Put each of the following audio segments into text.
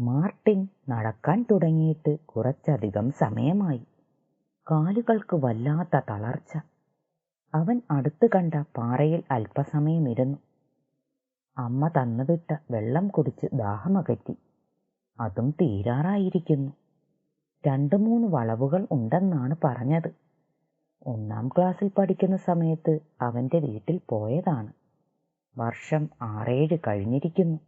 Martin നടക്കാൻ തുടങ്ങിയിട്ട് കുറച്ചധികം സമയമായി. കാലുകൾക്ക് വല്ലാത്ത തളർച്ച. അവൻ അടുത്ത് കണ്ട പാറയിൽ അല്പസമയമിരുന്നു. അമ്മ തന്നുവിട്ട വെള്ളം കുടിച്ച് ദാഹമകറ്റി. അതും തീരാറായിരിക്കുന്നു. രണ്ടു മൂന്ന് വളവുകൾ ഉണ്ടെന്നാണ് പറഞ്ഞത്. ഒന്നാം ക്ലാസ്സിൽ പഠിക്കുന്ന സമയത്ത് അവന്റെ വീട്ടിൽ പോയതാണ്. വർഷം ആറേഴ് കഴിഞ്ഞിരിക്കുന്നു.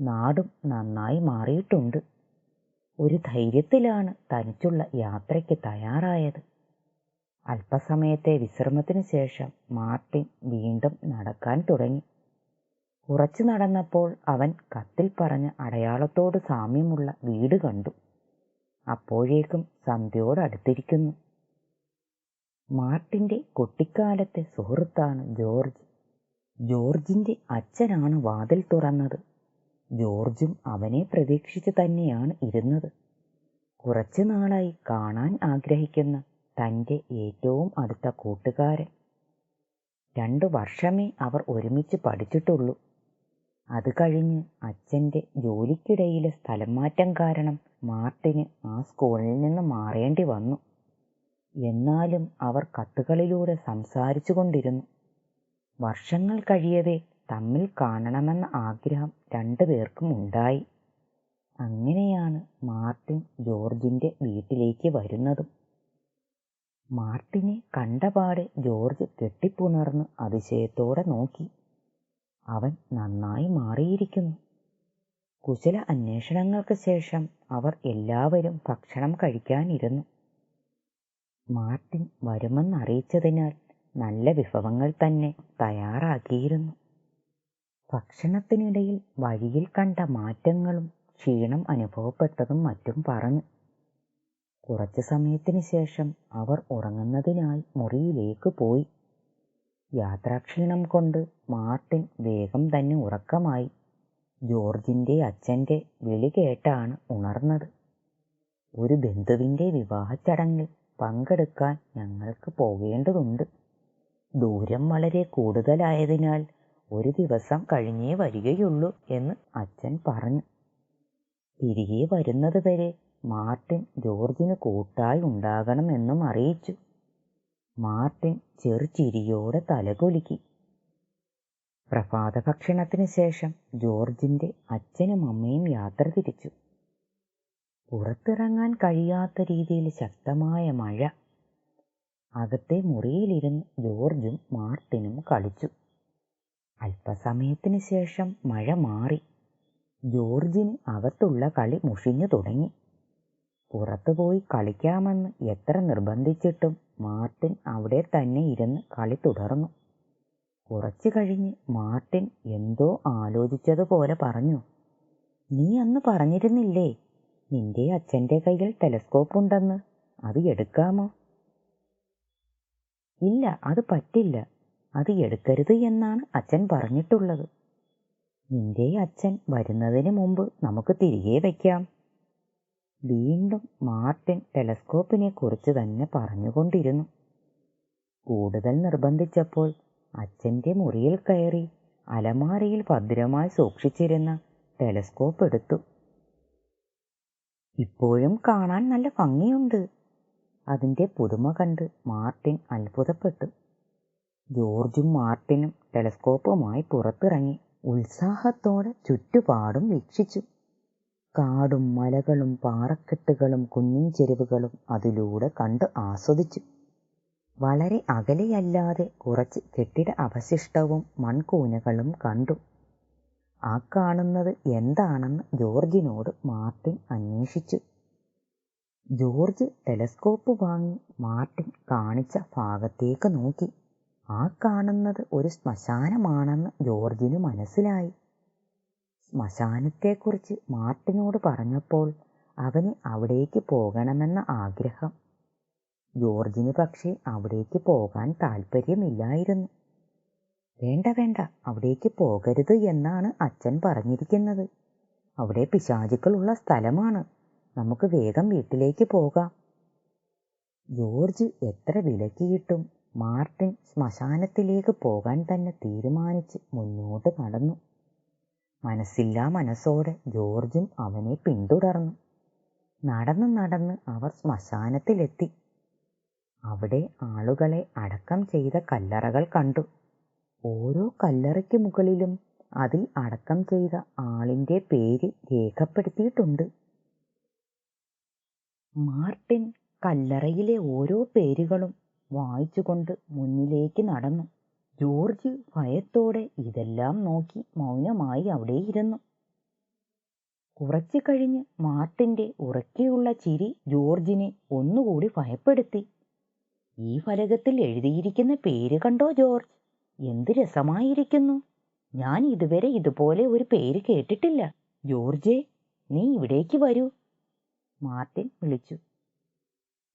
നാടും നന്നായി മാറിയിട്ടുണ്ട്. ഒരു ധൈര്യത്തിലാണ് തനിച്ചുള്ള യാത്രയ്ക്ക് തയ്യാറായത്. അല്പസമയത്തെ വിശ്രമത്തിന് ശേഷം മാർട്ടിൻ വീണ്ടും നടക്കാൻ തുടങ്ങി. കുറച്ചു നടന്നപ്പോൾ അവൻ കത്തിൽ പറഞ്ഞ അടയാളത്തോട് സാമ്യമുള്ള വീട് കണ്ടു. അപ്പോഴേക്കും സന്ധ്യയോടടുത്തിരിക്കുന്നു മാർട്ടിന്റെ കുട്ടിക്കാലത്തെ സുഹൃത്താണ് ജോർജ്. ജോർജിന്റെ അച്ഛനാണ് വാതിൽ തുറന്നത്. ജോർജും അവനെ പ്രതീക്ഷിച്ച് തന്നെയാണ് ഇരുന്നത്. കുറച്ചു നാളായി കാണാൻ ആഗ്രഹിക്കുന്ന തന്റെ ഏറ്റവും അടുത്ത കൂട്ടുകാരൻ. രണ്ടു വർഷമേ അവർ ഒരുമിച്ച് പഠിച്ചിട്ടുള്ളൂ. അത് കഴിഞ്ഞ് അച്ഛന്റെ ജോലിക്കിടയിലെ സ്ഥലം മാറ്റം കാരണം മാർട്ടിന് ആ സ്കൂളിൽ നിന്ന് മാറേണ്ടി വന്നു. എന്നാലും അവർ കത്തുകളിലൂടെ സംസാരിച്ചു കൊണ്ടിരുന്നു. വർഷങ്ങൾ കഴിയവേ തമ്മിൽ കാണണമെന്ന ആഗ്രഹം രണ്ടുപേർക്കും ഉണ്ടായി. അങ്ങനെയാണ് മാർട്ടിൻ ജോർജിന്റെ വീട്ടിലേക്ക് വരുന്നതും. മാർട്ടിനെ കണ്ടപാടെ ജോർജ് കെട്ടിപ്പുണർന്ന് അതിശയത്തോടെ നോക്കി. അവൻ നന്നായി മാറിയിരിക്കുന്നു. കുശല അന്വേഷണങ്ങൾക്ക് ശേഷം അവർ എല്ലാവരും ഭക്ഷണം കഴിക്കാനിരുന്നു. മാർട്ടിൻ വരുമെന്നറിയിച്ചതിനാൽ നല്ല വിഭവങ്ങൾ തന്നെ തയ്യാറാക്കിയിരുന്നു. ഭക്ഷണത്തിനിടയിൽ വഴിയിൽ കണ്ട മാറ്റങ്ങളും ക്ഷീണം അനുഭവപ്പെട്ടതും മറ്റും പറഞ്ഞു. കുറച്ചു സമയത്തിന് ശേഷം അവർ ഉറങ്ങുന്നതിനായി മുറിയിലേക്ക് പോയി. യാത്രാക്ഷീണം കൊണ്ട് മാർട്ടിൻ വേഗം തന്നെ ഉറക്കമായി. ജോർജിന്റെ അച്ഛന്റെ വിളി കേട്ടാണ് ഉണർന്നത്. ഒരു ബന്ധുവിന്റെ വിവാഹച്ചടങ്ങിൽ പങ്കെടുക്കാൻ ഞങ്ങൾക്ക് പോകേണ്ടതുണ്ട്. ദൂരം വളരെ കൂടുതലായതിനാൽ ഒരു ദിവസം കഴിഞ്ഞേ വരികയുള്ളൂ എന്ന് അച്ഛൻ പറഞ്ഞു. തിരികെ വരുന്നത് വരെ മാർട്ടിൻ ജോർജിന് കൂട്ടായി ഉണ്ടാകണമെന്നും അറിയിച്ചു. മാർട്ടിൻ ചെറുചിരിയോടെ തലകുലുക്കി. പ്രഭാത ഭക്ഷണത്തിന് ശേഷം ജോർജിന്റെ അച്ഛനും അമ്മയും യാത്ര തിരിച്ചു. പുറത്തിറങ്ങാൻ കഴിയാത്ത രീതിയിൽ ശക്തമായ മഴ. അകത്തെ മുറിയിലിരുന്ന് ജോർജും മാർട്ടിനും കളിച്ചു. അല്പസമയത്തിന് ശേഷം മഴ മാറി. ജോർജിന് അകത്തുള്ള കളി മുഷിഞ്ഞു തുടങ്ങി. പുറത്തുപോയി കളിക്കാമെന്ന് എത്ര നിർബന്ധിച്ചിട്ടും മാർട്ടിൻ അവിടെ തന്നെ ഇരുന്ന് കളി തുടർന്നു. കുറച്ചു കഴിഞ്ഞ് മാർട്ടിൻ എന്തോ ആലോചിച്ചതുപോലെ പറഞ്ഞു നീ അന്ന് പറഞ്ഞിരുന്നില്ലേ നിന്റെ അച്ഛന്റെ കയ്യിൽ ടെലസ്കോപ്പ് ഉണ്ടെന്ന് അത് എടുക്കാമോ? ഇല്ല അത് പറ്റില്ല. അത് എടുക്കരുത് എന്നാണ് അച്ഛൻ പറഞ്ഞിട്ടുള്ളത്. നിന്റെ അച്ഛൻ വരുന്നതിന് മുമ്പ് നമുക്ക് തിരികെ വയ്ക്കാം വീണ്ടും മാർട്ടിൻ ടെലസ്കോപ്പിനെ കുറിച്ച് തന്നെ പറഞ്ഞുകൊണ്ടിരുന്നു. കൂടുതൽ നിർബന്ധിച്ചപ്പോൾ അച്ഛന്റെ മുറിയിൽ കയറി അലമാരയിൽ ഭദ്രമായി സൂക്ഷിച്ചിരുന്ന ടെലസ്കോപ്പ് എടുത്തു. ഇപ്പോഴും കാണാൻ നല്ല ഭംഗിയുണ്ട്. അതിന്റെ പുതുമ കണ്ട് മാർട്ടിൻ അത്ഭുതപ്പെട്ടു. ജോർജും മാർട്ടിനും ടെലസ്കോപ്പുമായി പുറത്തിറങ്ങി ഉത്സാഹത്തോടെ ചുറ്റുപാടും വീക്ഷിച്ചു. കാടും മലകളും പാറക്കെട്ടുകളും കുന്നിൻ ചെരുവുകളും അതിലൂടെ കണ്ട് ആസ്വദിച്ചു. വളരെ അകലെയല്ലാതെ കുറച്ച് കെട്ടിട അവശിഷ്ടവും മൺകൂനകളും കണ്ടു. ആ കാണുന്നത് എന്താണെന്ന് ജോർജിനോട് മാർട്ടിൻ അന്വേഷിച്ചു. ജോർജ് ടെലസ്കോപ്പ് വാങ്ങി മാർട്ടിൻ കാണിച്ച ഭാഗത്തേക്ക് നോക്കി. ആ കാണുന്നത് ഒരു ശ്മശാനമാണെന്ന് ജോർജിന് മനസ്സിലായി. ശ്മശാനത്തെക്കുറിച്ച് മാർട്ടിനോട് പറഞ്ഞപ്പോൾ അവന് അവിടേക്ക് പോകണമെന്ന ആഗ്രഹം. ജോർജിന് പക്ഷേ അവിടേക്ക് പോകാൻ താല്പര്യമില്ലായിരുന്നു വേണ്ട വേണ്ട അവിടേക്ക് പോകരുത് എന്നാണ് അച്ഛൻ പറഞ്ഞിരിക്കുന്നത്. അവിടെ പിശാചുക്കളുള്ള സ്ഥലമാണ്. നമുക്ക് വേഗം വീട്ടിലേക്ക് പോകാം. ജോർജ് എത്ര വിലക്കിയിട്ടും മാർട്ടിൻ ശ്മശാനത്തിലേക്ക് പോകാൻ തന്നെ തീരുമാനിച്ച് മുന്നോട്ട് നടന്നു. മനസ്സില്ലാ മനസ്സോടെ ജോർജും അവനെ പിന്തുടർന്നു. നടന്ന് നടന്ന് അവർ ശ്മശാനത്തിലെത്തി. അവിടെ ആളുകളെ അടക്കം ചെയ്ത കല്ലറകൾ കണ്ടു. ഓരോ കല്ലറയ്ക്ക് മുകളിലും അതിൽ അടക്കം ചെയ്ത ആളിന്റെ പേര് രേഖപ്പെടുത്തിയിട്ടുണ്ട്. മാർട്ടിൻ കല്ലറയിലെ ഓരോ പേരുകളും വായിച്ചുകൊണ്ട് മുന്നിലേക്ക് നടന്നു. ജോർജ് ഭയത്തോടെ ഇതെല്ലാം നോക്കി മൗനമായി അവിടെ ഇരുന്നു. കുറച്ചു കഴിഞ്ഞ് മാർട്ടിന്റെ ഉറക്കെയുള്ള ചിരി ജോർജിനെ ഒന്നുകൂടി ഭയപ്പെടുത്തി. ഈ ഫലകത്തിൽ എഴുതിയിരിക്കുന്ന പേര് കണ്ടോ ജോർജ്? എന്ത് രസമായിരിക്കുന്നു? ഞാൻ ഇതുവരെ ഇതുപോലെ ഒരു പേര് കേട്ടിട്ടില്ല. ജോർജേ നീ ഇവിടേക്ക് വരൂ. മാർട്ടിൻ വിളിച്ചു.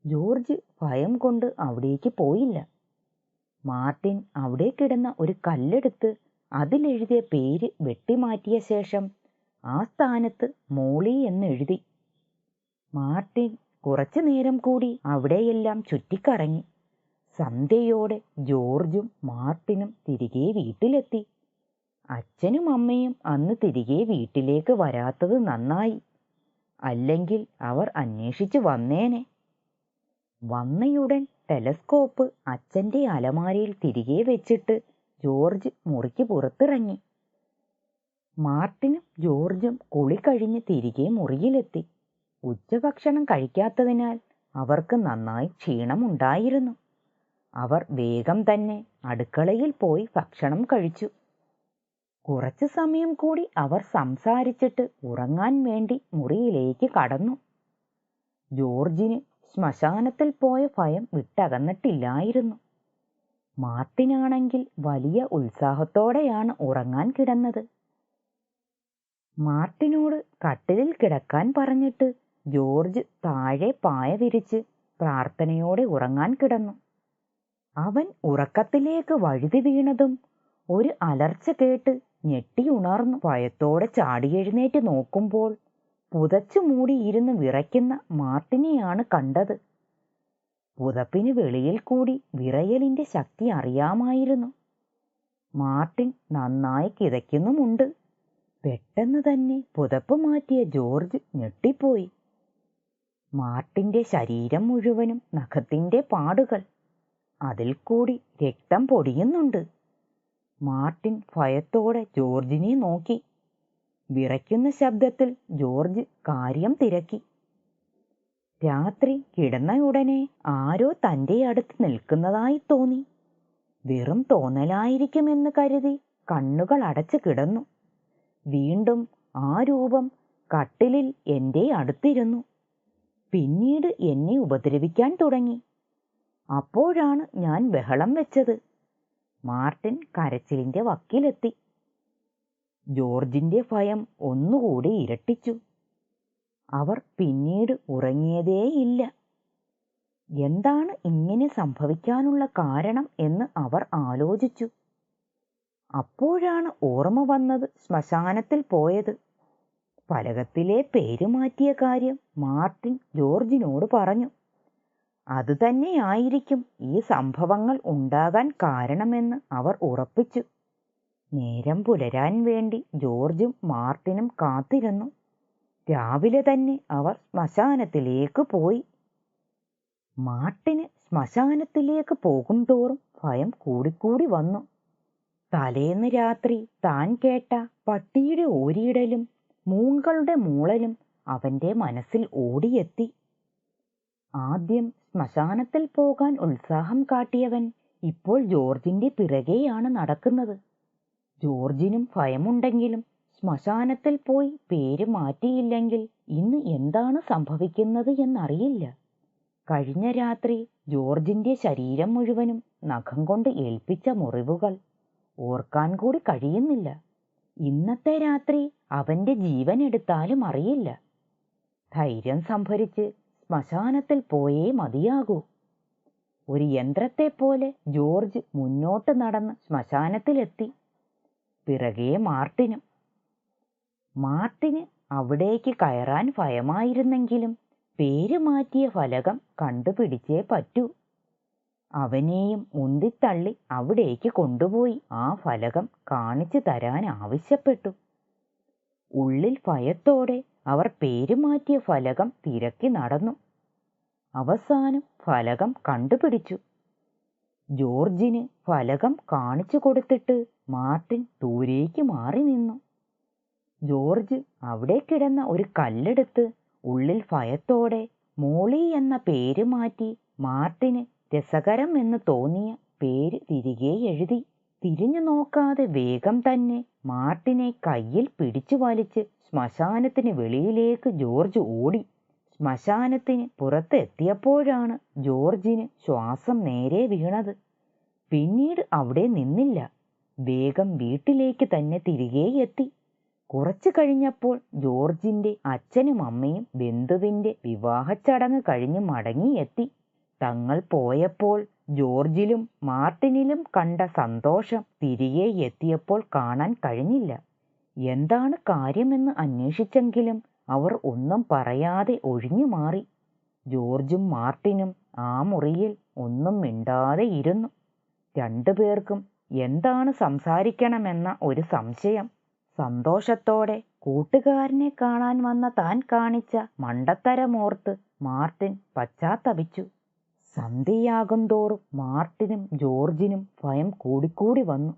ജോർജ് ഭയം കൊണ്ട് അവിടേക്ക് പോയില്ല. മാർട്ടിൻ അവിടെ കിടന്ന ഒരു കല്ലെടുത്ത് അതിലെഴുതിയ പേര് വെട്ടിമാറ്റിയ ശേഷം ആ സ്ഥാനത്ത് മോളി എന്നെഴുതി മാർട്ടിൻ കുറച്ചു നേരം കൂടി അവിടെയെല്ലാം ചുറ്റിക്കറങ്ങി. സന്ധ്യയോടെ ജോർജും മാർട്ടിനും തിരികെ വീട്ടിലെത്തി. അച്ഛനും അമ്മയും അന്ന് തിരികെ വീട്ടിലേക്ക് വരാത്തത് നന്നായി. അല്ലെങ്കിൽ അവർ അന്വേഷിച്ചു വന്നേനെ. വന്നയുടൻ ടെലസ്കോപ്പ് അച്ഛന്റെ അലമാരയിൽ തിരികെ വെച്ചിട്ട് ജോർജ് മുറിക്ക് പുറത്തിറങ്ങി. മാർട്ടിനും ജോർജും കുളി കഴിഞ്ഞ് തിരികെ മുറിയിലെത്തി. ഉച്ചഭക്ഷണം കഴിക്കാത്തതിനാൽ അവർക്ക് നന്നായി ക്ഷീണമുണ്ടായിരുന്നു. അവർ വേഗം തന്നെ അടുക്കളയിൽ പോയി ഭക്ഷണം കഴിച്ചു. കുറച്ചു സമയം കൂടി അവർ സംസാരിച്ചിട്ട് ഉറങ്ങാൻ വേണ്ടി മുറിയിലേക്ക് കടന്നു. ജോർജിന് ശ്മശാനത്തിൽ പോയ ഭയം വിട്ടകന്നിട്ടില്ലായിരുന്നു. മാർട്ടിനാണെങ്കിൽ വലിയ ഉത്സാഹത്തോടെയാണ് ഉറങ്ങാൻ കിടന്നത്. മാർട്ടിനോട് കട്ടിലിൽ കിടക്കാൻ പറഞ്ഞിട്ട് ജോർജ് താഴെ പായ വിരിച്ച് പ്രാർത്ഥനയോടെ ഉറങ്ങാൻ കിടന്നു. അവൻ ഉറക്കത്തിലേക്ക് വഴുതി വീണതും ഒരു അലർച്ച കേട്ട് ഞെട്ടി ഉണർന്നു. ഭയത്തോടെ ചാടിയെഴുന്നേറ്റ് നോക്കുമ്പോൾ പുതച്ചു മൂടിയിരുന്ന് വിറയ്ക്കുന്ന മാർട്ടിനെയാണ് കണ്ടത്. പുതപ്പിന് വെളിയിൽ കൂടി വിറയലിന്റെ ശക്തി അറിയാമായിരുന്നു. മാർട്ടിൻ നന്നായി കിതയ്ക്കുന്നുമുണ്ട്. പെട്ടെന്ന് തന്നെ പുതപ്പ് മാറ്റിയ ജോർജ് ഞെട്ടിപ്പോയി. മാർട്ടിന്റെ ശരീരം മുഴുവനും നഖത്തിന്റെ പാടുകൾ. അതിൽ കൂടി രക്തം പൊടിയുന്നുണ്ട്. മാർട്ടിൻ ഭയത്തോടെ ജോർജിനെ നോക്കി. വിറയ്ക്കുന്ന ശബ്ദത്തിൽ ജോർജ് കാര്യം തിരക്കി. രാത്രി കിടന്ന ഉടനെ ആരോ തന്റെ അടുത്ത് നിൽക്കുന്നതായി തോന്നി. വെറും തോന്നലായിരിക്കുമെന്ന് കരുതി കണ്ണുകൾ അടച്ചു കിടന്നു. വീണ്ടും ആ രൂപം കട്ടിലിൽ എന്റെ അടുത്തിരുന്നു. പിന്നീട് എന്നെ ഉപദ്രവിക്കാൻ തുടങ്ങി. അപ്പോഴാണ് ഞാൻ ബഹളം വെച്ചത്. മാർട്ടിൻ കരച്ചിലിന്റെ വക്കിലെത്തി. ജോർജിന്റെ ഭയം ഒന്നുകൂടി ഇരട്ടിച്ചു. അവർ പിന്നീട് ഉറങ്ങിയതേയില്ല. എന്താണ് ഇങ്ങനെ സംഭവിക്കാനുള്ള കാരണം എന്ന് അവർ ആലോചിച്ചു. അപ്പോഴാണ് ഓർമ്മ വന്നത് ശ്മശാനത്തിൽ പോയത്. ഫലകത്തിലെ പേര് മാറ്റിയ കാര്യം മാർട്ടിൻ ജോർജിനോട് പറഞ്ഞു. അതുതന്നെയായിരിക്കും ഈ സംഭവങ്ങൾ ഉണ്ടാകാൻ കാരണമെന്ന് അവർ ഉറപ്പിച്ചു. നേരം പുലരാൻ വേണ്ടി ജോർജും മാർട്ടിനും കാത്തിരുന്നു. രാവിലെ തന്നെ അവർ ശ്മശാനത്തിലേക്ക് പോയി. മാർട്ടിന് ശ്മശാനത്തിലേക്ക് പോകും തോറും ഭയം കൂടിക്കൂടി വന്നു. തലേന്ന് രാത്രി താൻ കേട്ട പട്ടിയുടെ ഓരിയിടലും മൂങ്കളുടെ മൂളലും അവന്റെ മനസ്സിൽ ഓടിയെത്തി. ആദ്യം ശ്മശാനത്തിൽ പോകാൻ ഉത്സാഹം കാട്ടിയവൻ ഇപ്പോൾ ജോർജിന്റെ പിറകെയാണ് നടക്കുന്നത്. ജോർജിനും ഭയമുണ്ടെങ്കിലും ശ്മശാനത്തിൽ പോയി പേര് മാറ്റിയില്ലെങ്കിൽ ഇന്ന് എന്താണ് സംഭവിക്കുന്നത് എന്നറിയില്ല. കഴിഞ്ഞ രാത്രി ജോർജിന്റെ ശരീരം മുഴുവനും നഖം കൊണ്ട് ഏൽപ്പിച്ച മുറിവുകൾ ഓർക്കാൻ കൂടി കഴിയുന്നില്ല. ഇന്നത്തെ രാത്രി അവന്റെ ജീവൻ എടുത്താലും അറിയില്ല. ധൈര്യം സംഭരിച്ച് ശ്മശാനത്തിൽ പോയേ മതിയാകൂ. ഒരു യന്ത്രത്തെ പോലെ ജോർജ് മുന്നോട്ട് നടന്ന് ശ്മശാനത്തിലെത്തി. പിറകെ മാർട്ടിനും. മാർട്ടിന് അവിടേക്ക് കയറാൻ ഭയമായിരുന്നെങ്കിലും പേര് മാറ്റിയ ഫലകം കണ്ടുപിടിച്ചേ പറ്റൂ. അവനെയും ഉന്തിത്തള്ളി അവിടേക്ക് കൊണ്ടുപോയി ആ ഫലകം കാണിച്ചു തരാൻ ആവശ്യപ്പെട്ടു. ഉള്ളിൽ ഭയത്തോടെ അവർ പേരുമാറ്റിയ ഫലകം തിരക്കി നടന്നു. അവസാനം ഫലകം കണ്ടുപിടിച്ചു. ജോർജിന് ഫലകം കാണിച്ചു കൊടുത്തിട്ട് മാർട്ടിൻ ദൂരേക്ക് മാറി നിന്നു. ജോർജ് അവിടെ കിടന്ന ഒരു കല്ലെടുത്ത് ഉള്ളിൽ ഭയത്തോടെ മോളി എന്ന പേര് മാറ്റി മാർട്ടിന് രസകരം എന്ന് തോന്നിയ പേര് തിരികെ എഴുതി. തിരിഞ്ഞു നോക്കാതെ വേഗം തന്നെ മാർട്ടിനെ കയ്യിൽ പിടിച്ചു വലിച്ച് ശ്മശാനത്തിന് വെളിയിലേക്ക് ജോർജ് ഓടി. ശ്മശാനത്തിന് പുറത്തെത്തിയപ്പോഴാണ് ജോർജിന് ശ്വാസം നേരെ വീണത്. പിന്നീട് അവിടെ നിന്നില്ല. വേഗം വീട്ടിലേക്ക് തന്നെ തിരികെ എത്തി. കുറച്ചു കഴിഞ്ഞപ്പോൾ ജോർജിന്റെ അച്ഛനും അമ്മയും ബന്ധുവിന്റെ വിവാഹച്ചടങ്ങ് കഴിഞ്ഞ് മടങ്ങിയെത്തി തങ്ങൾ പോയപ്പോൾ ജോർജിലും മാർട്ടിനിലും കണ്ട സന്തോഷം തിരികെ എത്തിയപ്പോൾ കാണാൻ കഴിഞ്ഞില്ല. എന്താണ് കാര്യമെന്ന് അന്വേഷിച്ചെങ്കിലും അവർ ഒന്നും പറയാതെ ഒഴിഞ്ഞു മാറി. ജോർജും മാർട്ടിനും ആ മുറിയിൽ ഒന്നും മിണ്ടാതെ ഇരുന്നു. രണ്ടുപേർക്കും എന്താണ് സംസാരിക്കണമെന്ന ഒരു സംശയം. സന്തോഷത്തോടെ കൂട്ടുകാരനെ കാണാൻ വന്ന താൻ കാണിച്ച മണ്ടത്തരമോർത്ത് മാർട്ടിൻ പശ്ചാത്തപിച്ചു. സന്ധ്യയാകും തോറും മാർട്ടിനും ജോർജിനും ഭയം കൂടിക്കൂടി വന്നു.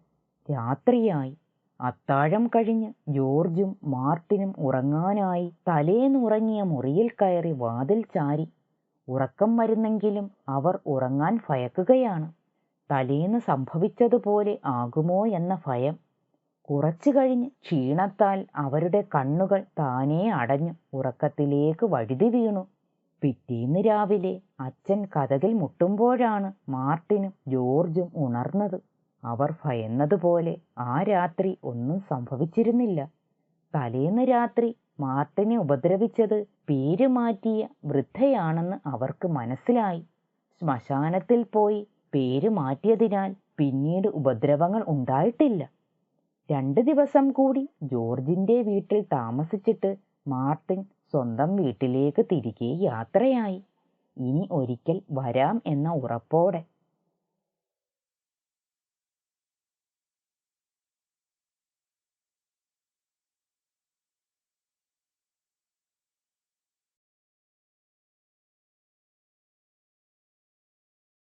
രാത്രിയായി. അത്താഴം കഴിഞ്ഞ് ജോർജും മാർട്ടിനും ഉറങ്ങാനായി തലേന്നുറങ്ങിയ മുറിയിൽ കയറി വാതിൽ ചാരി. ഉറക്കം വരുന്നെങ്കിലും അവർ ഉറങ്ങാൻ ഭയക്കുകയാണ്. തലേന്ന് സംഭവിച്ചതുപോലെ ആകുമോ എന്ന ഭയം. കുറച്ചു കഴിഞ്ഞ് ക്ഷീണത്താൽ അവരുടെ കണ്ണുകൾ താനേ അടഞ്ഞു. ഉറക്കത്തിലേക്ക് വഴുതി വീണു. പിറ്റേന്ന് രാവിലെ അച്ഛൻ കഥകിൽ മുട്ടുമ്പോഴാണ് മാർട്ടിനും ജോർജും ഉണർന്നത്. അവർ ഭയന്നതുപോലെ ആ രാത്രി ഒന്നും സംഭവിച്ചിരുന്നില്ല. തലേന്ന് രാത്രി മാർട്ടിനെ ഉപദ്രവിച്ചത് പേര് മാറ്റിയ വൃദ്ധയാണെന്ന് അവർക്ക് മനസ്സിലായി. ശ്മശാനത്തിൽ പോയി പേര് മാറ്റിയതിനാൽ പിന്നീട് ഉപദ്രവങ്ങൾ ഉണ്ടായിട്ടില്ല. രണ്ട് ദിവസം കൂടി ജോർജിന്റെ വീട്ടിൽ താമസിച്ചിട്ട് മാർട്ടിൻ സ്വന്തം വീട്ടിലേക്ക് തിരികെ യാത്രയായി. ഇനി ഒരിക്കൽ വരാം എന്ന ഉറപ്പോടെ